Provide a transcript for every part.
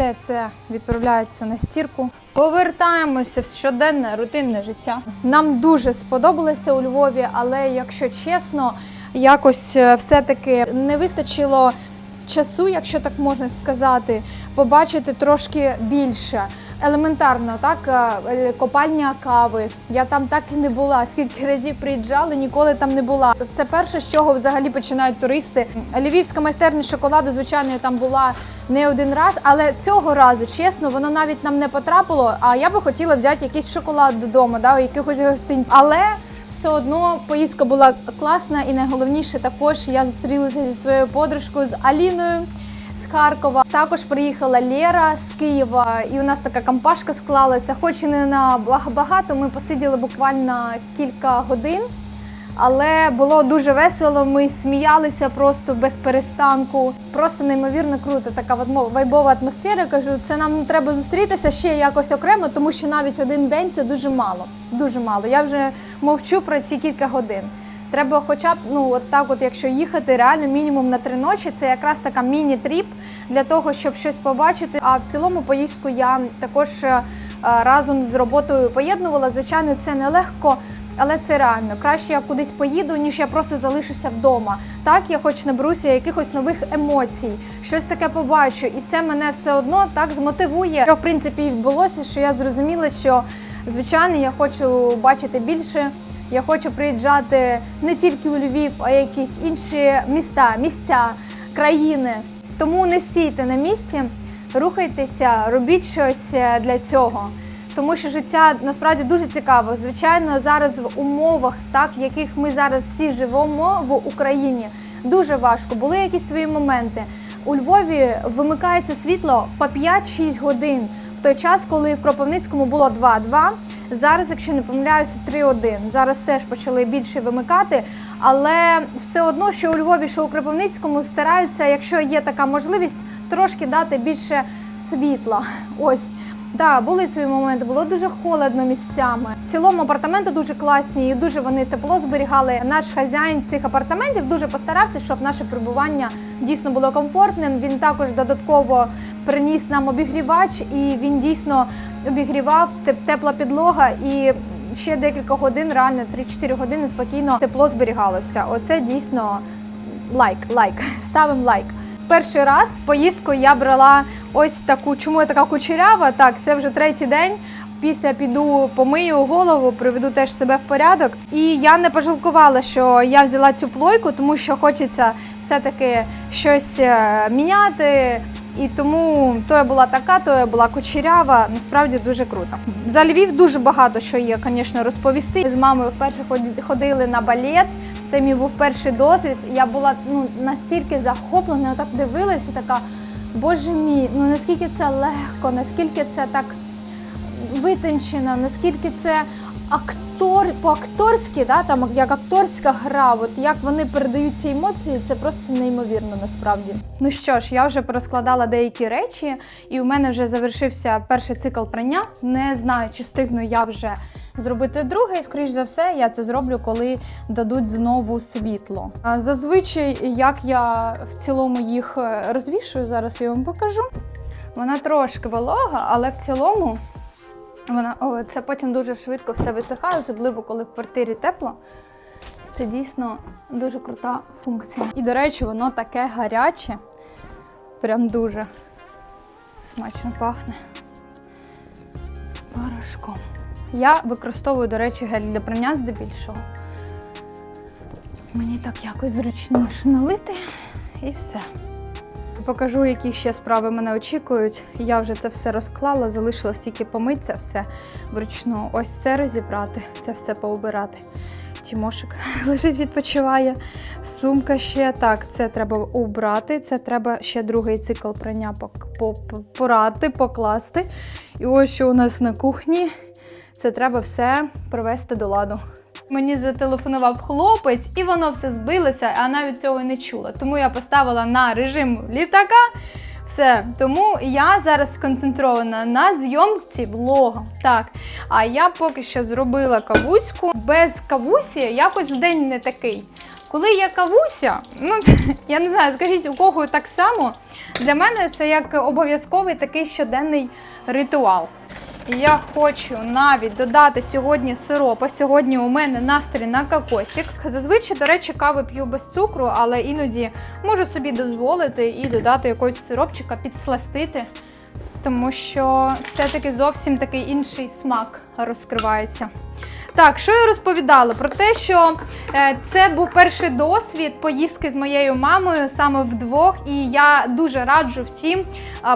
все це відправляється на стірку. Повертаємося в щоденне рутинне життя. Нам дуже сподобалося у Львові, але якщо чесно, якось е, все-таки не вистачило часу, якщо так можна сказати, побачити трошки більше. Елементарно, так, е, копальня кави. Я там так і не була. Скільки разів приїжджали, ніколи там не була. Це перше, з чого взагалі починають туристи. Львівська майстерня шоколаду, звичайно, я там була не один раз, але цього разу, чесно, воно навіть нам не потрапило. А я би хотіла взяти якийсь шоколад додому, да, якихось гостинців. Але все одно поїздка була класна, і найголовніше також я зустрілася зі своєю подружкою з Аліною Харкова. Також приїхала Лера з Києва, і у нас така компашка склалася. Хоч і не на баг- багато, ми посиділи буквально кілька годин. Але було дуже весело. Ми сміялися просто без перестанку. Просто неймовірно круто. Така от вайбова атмосфера. Кажу, це нам треба зустрітися ще якось окремо, тому що навіть один день це дуже мало. Дуже мало. Я вже мовчу про ці кілька годин. Треба, хоча б ну от так, от якщо їхати реально мінімум на три ночі, це якраз така міні-тріп для того, щоб щось побачити. А в цілому поїздку я також е, разом з роботою поєднувала. Звичайно, це нелегко. Але це реально краще я кудись поїду, ніж я просто залишуся вдома. Так, я хоч наберуся якихось нових емоцій, щось таке побачу, і це мене все одно так змотивує. Що в принципі і відбулося, що я зрозуміла, що звичайно я хочу бачити більше. Я хочу приїжджати не тільки у Львів, а якісь інші міста, місця, країни. Тому не стійте на місці, рухайтеся, робіть щось е, для цього. Тому що життя насправді дуже цікаво. Звичайно, зараз в умовах, так в яких ми зараз всі живемо в Україні, дуже важко. Були якісь свої моменти. У Львові вимикається світло по 5-6 годин. В той час, коли в Кропивницькому було 2-2, зараз, якщо не помиляюся, 3-1. Зараз теж почали більше вимикати. Але все одно, що у Львові, що у Кропивницькому стараються, якщо є така можливість, трошки дати більше світла. Ось. Так, були свої моменти, було дуже холодно місцями. В цілому апартаменти дуже класні і дуже вони тепло зберігали. Наш хазяїн цих апартаментів дуже постарався, щоб наше перебування дійсно було комфортним. Він також додатково приніс нам обігрівач, і він дійсно обігрівав тепла підлога і. Ще декілька годин, реально 3-4 години спокійно тепло зберігалося. Оце дійсно лайк, лайк. Ставимо лайк. Перший раз поїздку я брала ось таку, чому я така кучерява? Так, це вже третій день. Після піду помию голову, приведу теж себе в порядок. І я не пожалкувала, що я взяла цю плойку, тому що хочеться все-таки щось е, міняти. І тому то я була така, то я була кучерява. Насправді дуже круто. За Львів дуже багато що є, звісно, розповісти. З мамою вперше ходили на балет. Це мій був перший досвід. Я була ну настільки захоплена, отак дивилася, така боже мій, ну наскільки це легко, наскільки це так витончено, наскільки це актор по-акторськи, да, там як акторська гра, от як вони передають ці емоції, це просто неймовірно насправді. Ну що ж, я вже порозкладала деякі речі, і у мене вже завершився перший цикл прання. Не знаю, чи встигну я вже зробити другий. Скоріш за все, я це зроблю, коли дадуть знову світло. Зазвичай, як я в цілому їх е, розвішую, зараз я вам покажу. Вона трошки волога, але в цілому вона о, це потім дуже швидко все висихає, особливо коли в квартирі тепло. Це дійсно дуже крута функція. І, до речі, воно таке гаряче, прям дуже смачно пахне порошком. Я використовую, до речі, гель для прання здебільшого. Мені так якось зручніше налити і все. Покажу, які ще справи мене очікують. Я вже це все розклала, залишилось тільки помити це все вручну. Ось це розібрати, це все поубирати. Тімошик лежить, відпочиває. Сумка ще так, це треба убрати. Це треба ще другий цикл прання порати, покласти. І ось що у нас на кухні. Це треба все привести до ладу. Мені зателефонував хлопець, і воно все збилося, а навіть цього не чула. Тому я поставила на режим літака. Все, тому я зараз сконцентрована на зйомці влога. Так, а я поки що зробила кавуську. Без кавусі якось день не такий. Коли я кавуся, ну я не знаю, скажіть, у кого так само. Для мене це як обов'язковий такий щоденний ритуал. Я хочу навіть додати сьогодні сиропа. Сьогодні у мене настрій на кокосик. Зазвичай, до речі, кави п'ю без цукру, але іноді можу собі дозволити і додати якогось сиропчика, підсластити, тому що все-таки зовсім такий інший смак розкривається. Так, що я розповідала? Про те, що е, це був перший досвід поїздки з моєю мамою саме вдвох, і я дуже раджу всім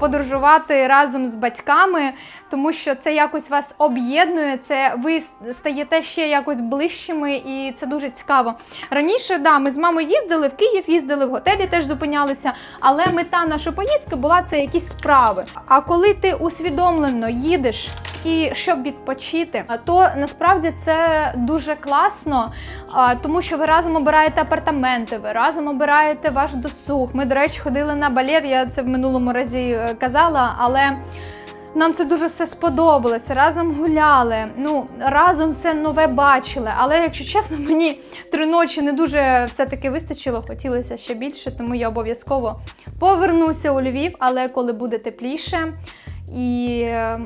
подорожувати разом з батьками, тому що це якось вас об'єднує, це ви стаєте ще якось ближчими, і це дуже цікаво. Раніше, да, ми з мамою їздили в Київ, їздили в готелі, теж зупинялися, але мета нашої поїздки була це якісь справи. А коли ти усвідомлено їдеш і щоб відпочити, то насправді це дуже класно, тому що ви разом обираєте апартаменти, ви разом обираєте ваш досуг. Ми, до речі, ходили на балет, я це в минулому разі е, казала, але. Нам це дуже все сподобалося. Разом гуляли, ну разом все нове бачили. Але якщо чесно, мені три ночі не дуже все-таки вистачило, хотілося ще більше, тому я обов'язково повернуся у Львів, але коли буде тепліше. І е,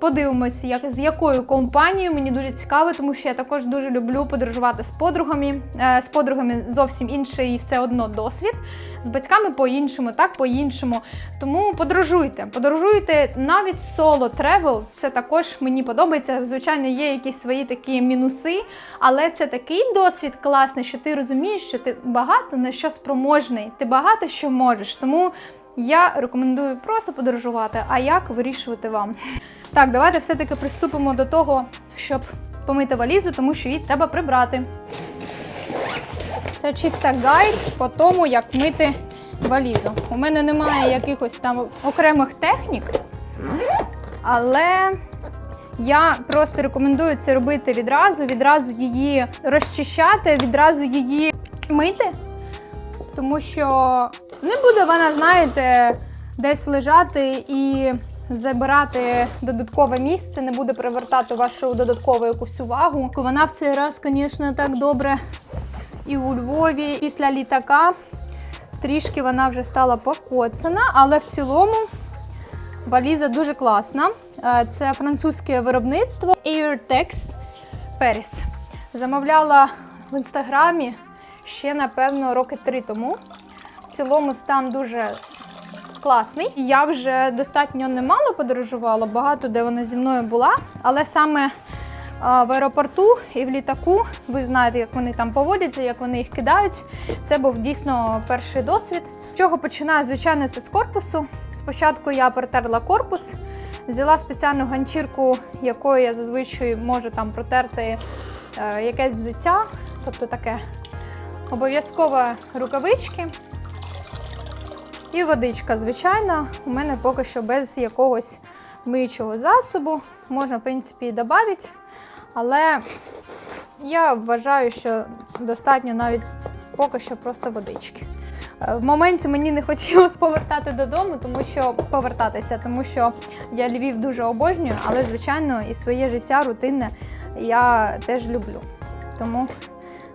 подивимось, як з якою компанією. Мені дуже цікаво, тому що я також дуже люблю подорожувати з подругами. Е, З подругами зовсім інший все одно досвід. З батьками по-іншому, так по-іншому. Тому подорожуйте, подорожуйте навіть соло тревел. Це також мені подобається. Звичайно, є якісь свої такі мінуси, але це такий досвід класний, що ти розумієш, що ти багато на що спроможний, ти багато що можеш. Тому я рекомендую просто подорожувати, а як вирішувати вам. Так, давайте все-таки приступимо до того, щоб помити валізу, тому що її треба прибрати. Це чисто гайд по тому, як мити валізу. У мене немає якихось там окремих технік, але я просто рекомендую це робити відразу, відразу її розчищати, відразу її мити, тому що не буде вона, знаєте, десь лежати і забирати додаткове місце, не буде привертати вашу додаткову якусь увагу. Вона в цей раз, звісно, так добре і у Львові після літака. Трішки вона вже стала покоцана, але в цілому валіза дуже класна. Е, Це французьке виробництво Airtex Paris. Замовляла в інстаграмі ще, напевно, роки три тому. Цілому стан дуже класний. Я вже достатньо немало подорожувала, багато де вона зі мною була, але саме в аеропорту і в літаку. Ви знаєте, як вони там поводяться, як вони їх кидають. Це був дійсно перший досвід. З чого починаю? Звичайно, це з корпусу. Спочатку я протерла корпус, взяла спеціальну ганчірку, якою я зазвичай можу там протерти е, якесь взуття, тобто таке обов'язково рукавички. І водичка, звичайно, у мене поки що без якогось миючого засобу. Можна, в принципі, і додати, але я вважаю, що достатньо навіть поки що просто водички. Е, В моменті мені не хотілося повертати додому, тому що повертатися, тому що я Львів дуже обожнюю, але звичайно і своє життя рутинне я теж люблю. Тому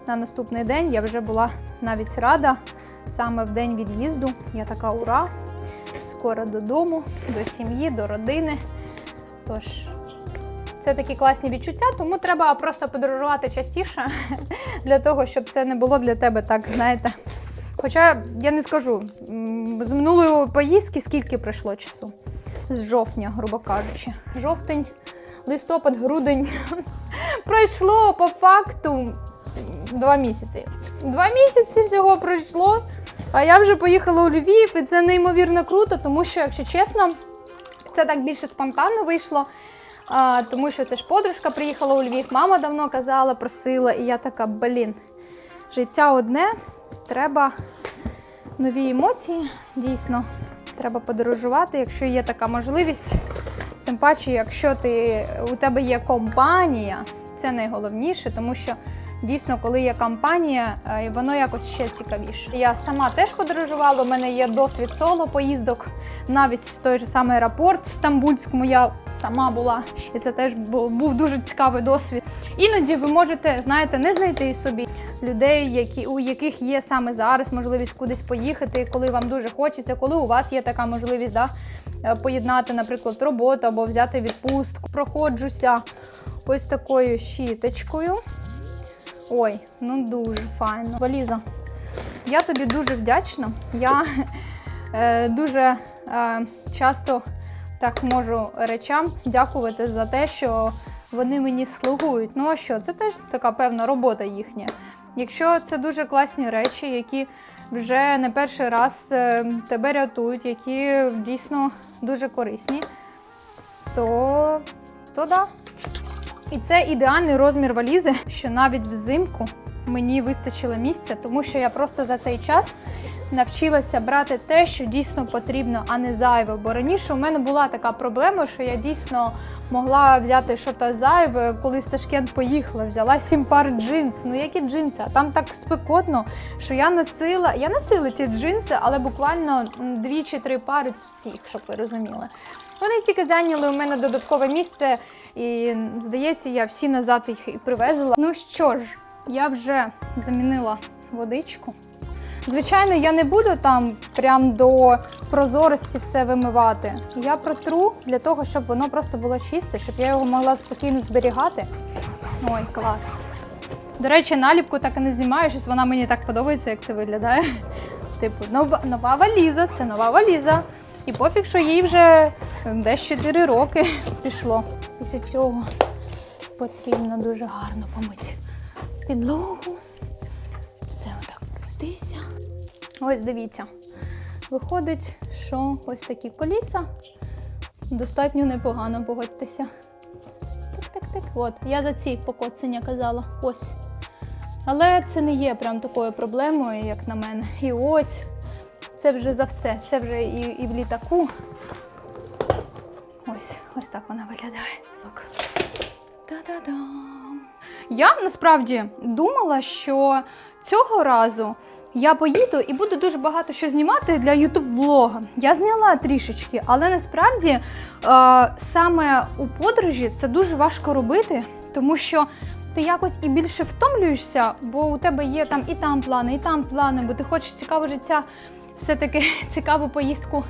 на наступний день я вже була навіть рада. Саме в день від'їзду я така ура! Скоро додому, до сім'ї, до родини. Тож це такі класні відчуття, тому треба просто подорожувати частіше для того, щоб це не було для тебе так, знаєте. Хоча я не скажу, з минулої поїздки скільки пройшло часу? З жовтня, грубо кажучи. Жовтень, листопад, грудень. Пройшло по факту два місяці. Два місяці всього пройшло. А я вже поїхала у Львів, і це неймовірно круто, тому що, якщо чесно, це так більше спонтанно вийшло. А, тому що це ж подружка приїхала у Львів, мама давно казала, просила, і я така, блін, життя одне, треба нові емоції, дійсно, треба подорожувати, якщо є така можливість. Тим паче, якщо ти, у тебе є компанія, це найголовніше, тому що дійсно, коли є компанія, е, воно якось ще цікавіше. Я сама теж подорожувала, у мене є досвід соло поїздок, навіть той же самий аеропорт в Стамбульському я сама була, і це теж був, був дуже цікавий досвід. Іноді ви можете, знаєте, не знайти собі людей, які, у яких є саме зараз можливість кудись поїхати, коли вам дуже хочеться, коли у вас є така можливість да, е, поєднати, наприклад, роботу або взяти відпустку. Проходжуся ось такою щіточкою. Ой, ну дуже файно. Валіза, я тобі дуже вдячна. Я е, дуже е, часто так можу речам дякувати за те, що вони мені слугують. Ну а що, це теж така певна робота їхня. Якщо це дуже класні речі, які вже не перший раз е, тебе рятують, які дійсно дуже корисні, то, то да. І це ідеальний розмір валізи, що навіть взимку мені вистачило місця, тому що я просто за цей час навчилася брати те, що дійсно потрібно, а не зайве. Бо раніше у мене була така проблема, що я дійсно могла взяти щось зайве, коли в Ташкент поїхала, взяла сім пар джинс. Ну які джинси? А там так спекотно, що я носила. Я носила ті джинси, але буквально дві чи три пари з всіх, щоб ви розуміли. Вони тільки зайняли у мене додаткове місце, і здається, я всі назад їх і привезла. Ну що ж, я вже замінила водичку. Звичайно, я не буду там прям до прозорості все вимивати. Я протру для того, щоб воно просто було чисте, щоб я його могла спокійно зберігати. Ой, клас. До речі, наліпку так і не знімаю, щось вона мені так подобається, як це виглядає. Типу, нова, нова валіза, це нова валіза. І пофіг, що їй вже десь 4 роки пішло. Після цього потрібно дуже гарно помити підлогу. Все отак пройтися. Ось дивіться. Виходить, що ось такі коліса достатньо непогано погодьтеся. Так, так, так. От, я за ці покоцання казала. Ось. Але це не є прям такою проблемою, як на мене. І ось це вже за все. Це вже і, і в літаку. Так вона виглядає. Так. Та-да-дам. Я насправді думала, що цього разу я поїду і буду дуже багато що знімати для youtube блога. Я зняла трішечки, але насправді е, саме у подорожі це дуже важко робити, тому що ти якось і більше втомлюєшся, бо у тебе є там і там плани, і там плани, бо ти хочеш цікаве життя, все-таки цікаву поїздку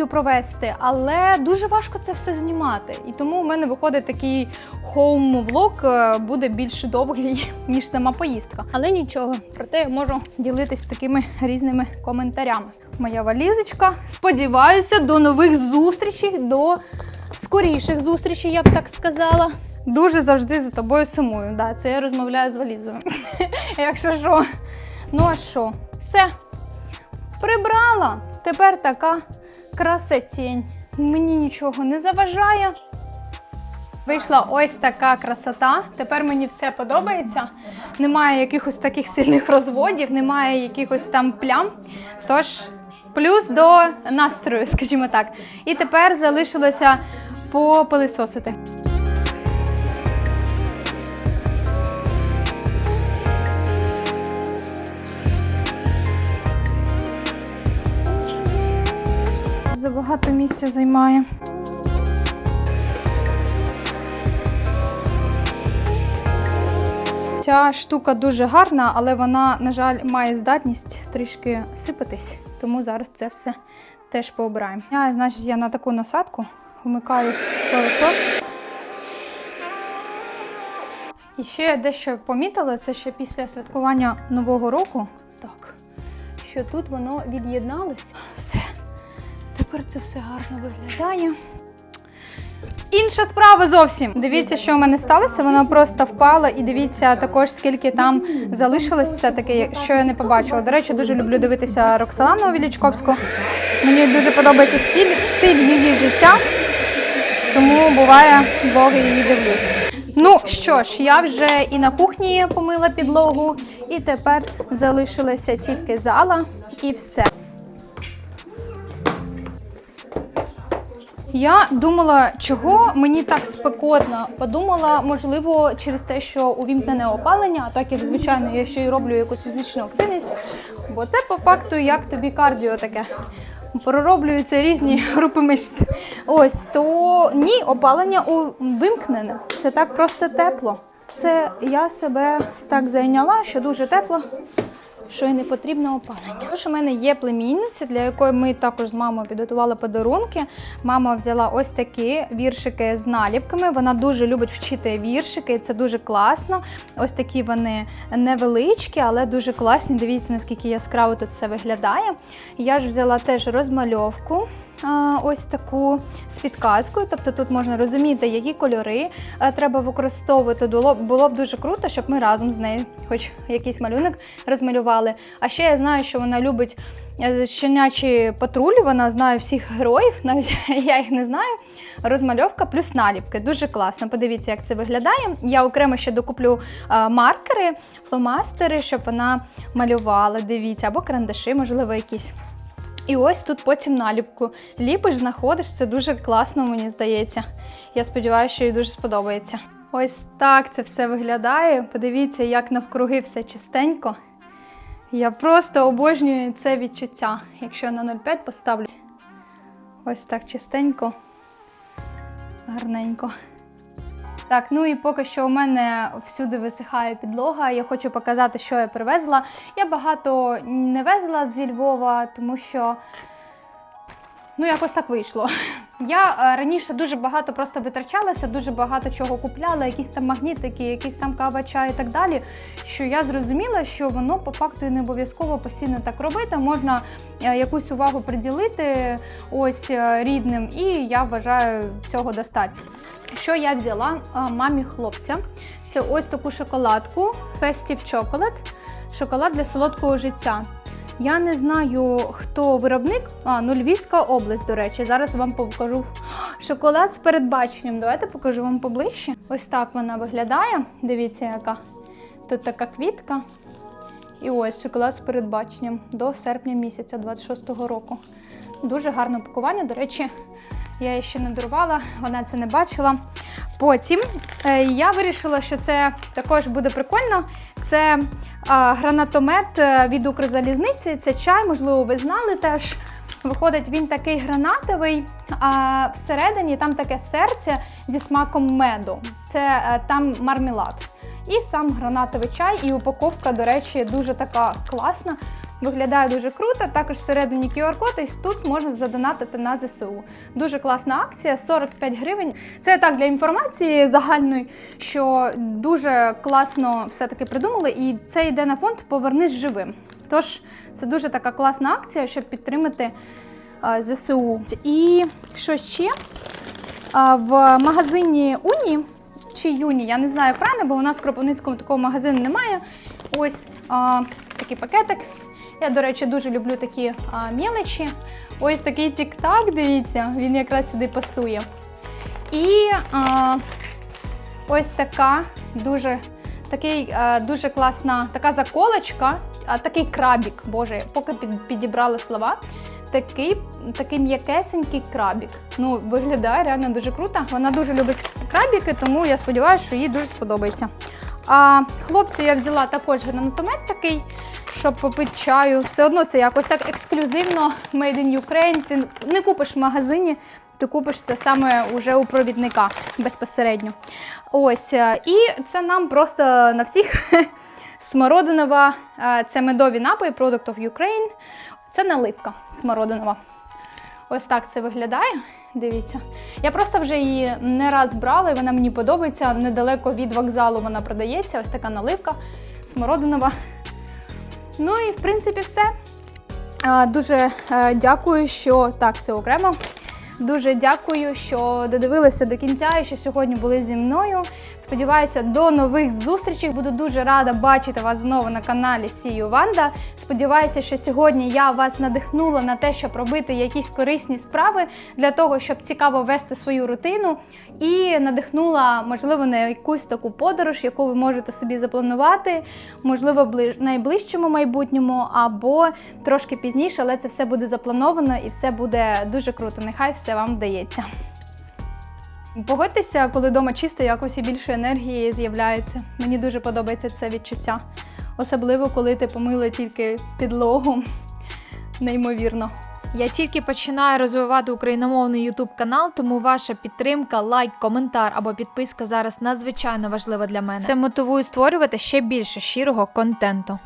цю провести. Але дуже важко це все знімати. І тому у мене виходить такий хоум-влог, е, буде більш довгий, ніж сама поїздка. Але нічого, проте я можу ділитись такими різними коментарями. Моя валізочка. Сподіваюся, до нових зустрічей, до скоріших зустрічей, я б так сказала. Дуже завжди за тобою сумую. Да, це я розмовляю з валізою. Якщо що. Ну а що? Все. Прибрала. Тепер така красотінь. Мені нічого не заважає. Вийшла ось така красота. Тепер мені все подобається. Немає якихось таких сильних розводів, немає якихось там плям. Тож, плюс до настрою, скажімо так. І тепер залишилося попилисосити. Місця займає. Ця штука дуже гарна, але вона, на жаль, має здатність трішки сипатись, тому зараз це все теж пообираємо. Я, значить, я на таку насадку вмикаю пилосос. І ще я дещо помітила, це ще після святкування Нового року. Так, що тут воно від'єдналось. Все. Тепер це все гарно виглядає. Інша справа зовсім. Дивіться, що у мене сталося. Вона просто впала, і дивіться також, скільки там залишилось все-таки, що я не побачила. До речі, дуже люблю дивитися Роксолану Вілічковську. Мені дуже подобається стиль, стиль її життя, тому буває, блоги її дивлюсь. Ну що ж, я вже і на кухні помила підлогу, і тепер залишилася тільки зала і все. Я думала, чого мені так спекотно. Подумала, можливо, через те, що увімкнене опалення, а так як звичайно я ще й роблю якусь фізичну активність, бо це по факту як тобі кардіо таке. Пророблюються різні групи мишць. Ось то ні, опалення у- вимкнене. Це так просто тепло. Це я себе так зайняла, що дуже тепло, що й не потрібно опалення. Тож у мене є племінниця, для якої ми також з мамою підготували подарунки. Мама взяла ось такі віршики з наліпками. Вона дуже любить вчити віршики, і це дуже класно. Ось такі вони невеличкі, але дуже класні. Дивіться, наскільки яскраво тут все виглядає. Я ж взяла теж розмальовку. Ось таку з підказкою, тобто тут можна розуміти, які кольори е, треба використовувати. Було б дуже круто, щоб ми разом з нею, хоч якийсь малюнок, розмалювали. А ще я знаю, що вона любить е, щенячі патрулі, вона знає всіх героїв, навіть я їх не знаю. Розмальовка плюс наліпки. Дуже класно. Подивіться, як це виглядає. Я окремо ще докуплю е, маркери, фломастери, щоб вона малювала. Дивіться, або карандаші, можливо, якісь. І ось тут потім наліпку. Ліпиш, знаходиш, це дуже класно, мені здається. Я сподіваюся, що їй дуже сподобається. Ось так це все виглядає. Подивіться, як навкруги все чистенько. Я просто обожнюю це відчуття. Якщо на 0,5 поставлю. Ось так чистенько, гарненько. Так, ну і поки що у мене всюди висихає підлога. Я хочу показати, що я привезла. Я багато не везла зі Львова, тому що ну якось так вийшло. Я е, раніше дуже багато просто витрачалася, дуже багато чого купляла, якісь там магнітики, якісь там кава, чай і так далі. Що я зрозуміла, що воно по факту і не обов'язково постійно так робити. Можна е, якусь увагу приділити ось е, рідним, і я вважаю цього достатньо. Що я взяла мамі хлопця? Це ось таку шоколадку Festive Chocolate, шоколад для солодкого життя. Я не знаю, хто виробник. А, ну Львівська область, до речі. Зараз вам покажу шоколад з передбаченням. Давайте покажу вам поближче. Ось так вона виглядає. Дивіться, яка тут така квітка. І ось шоколад з передбаченням до серпня місяця 26-го року. Дуже гарне упакування. До речі, я її ще не дарувала, вона це не бачила. Потім е, я вирішила, що це також буде прикольно. Це е, гранатомет е, від Укрзалізниці. Це чай, можливо, ви знали теж. Виходить, він такий гранатовий, а всередині там таке серце зі смаком меду. Це е, там мармелад. І сам гранатовий чай, і упаковка, до речі, дуже така класна. Виглядає дуже круто. Також всередині QR-код, і тут можна задонатити на ЗСУ. Дуже класна акція, 45 гривень. Це так для інформації загальної, що дуже класно все-таки придумали, і це йде на фонд Повернись живим. Тож це дуже така класна акція, щоб підтримати ЗСУ. І що ще? В магазині Уні чи Юні, я не знаю правильно, бо у нас в Кропивницькому такого магазину немає. Ось а, такий пакетик. Я, до речі, дуже люблю такі а, мілочі. Ось такий тік-так, дивіться, він якраз сюди пасує. І а, ось така дуже, такий, а, дуже класна така заколочка, а, такий крабік, боже, поки під, підібрала слова. Такий, такий м'якесенький крабік. Ну, виглядає реально дуже круто. Вона дуже любить крабіки, тому я сподіваюся, що їй дуже сподобається. А хлопцю я взяла також гранатомет такий, щоб попити чаю. Все одно це якось так ексклюзивно Made in Ukraine. Ти не купиш в магазині, ти купиш це саме уже у провідника безпосередньо. Ось. е, І це нам просто на всіх смородинова, е, це медові напої, Product of Ukraine. Це наливка смородинова. Ось так це виглядає. Дивіться. Я просто вже її не раз брала, і вона мені подобається. Недалеко від вокзалу вона продається. Ось така наливка смородинова. Ну і в принципі все. Дуже е, дякую, що так, це окремо. Дуже дякую, що додивилися до кінця і що сьогодні були зі мною. Сподіваюся, до нових зустрічей. Буду дуже рада бачити вас знову на каналі Сію Ванда. Сподіваюся, що сьогодні я вас надихнула на те, щоб робити якісь корисні справи для того, щоб цікаво вести свою рутину, і надихнула, можливо, на якусь таку подорож, яку ви можете собі запланувати, можливо, в найближчому майбутньому або трошки пізніше, але це все буде заплановано і все буде дуже круто. Нехай все вам вдається. Погодьтеся, коли вдома чисто, якось і більше енергії з'являється. Мені дуже подобається це відчуття. Особливо, коли ти помила тільки підлогу. Неймовірно. Я тільки починаю розвивати україномовний YouTube канал, тому ваша підтримка, лайк, коментар або підписка зараз надзвичайно важлива для мене. Це мотивує створювати ще більше щирого контенту.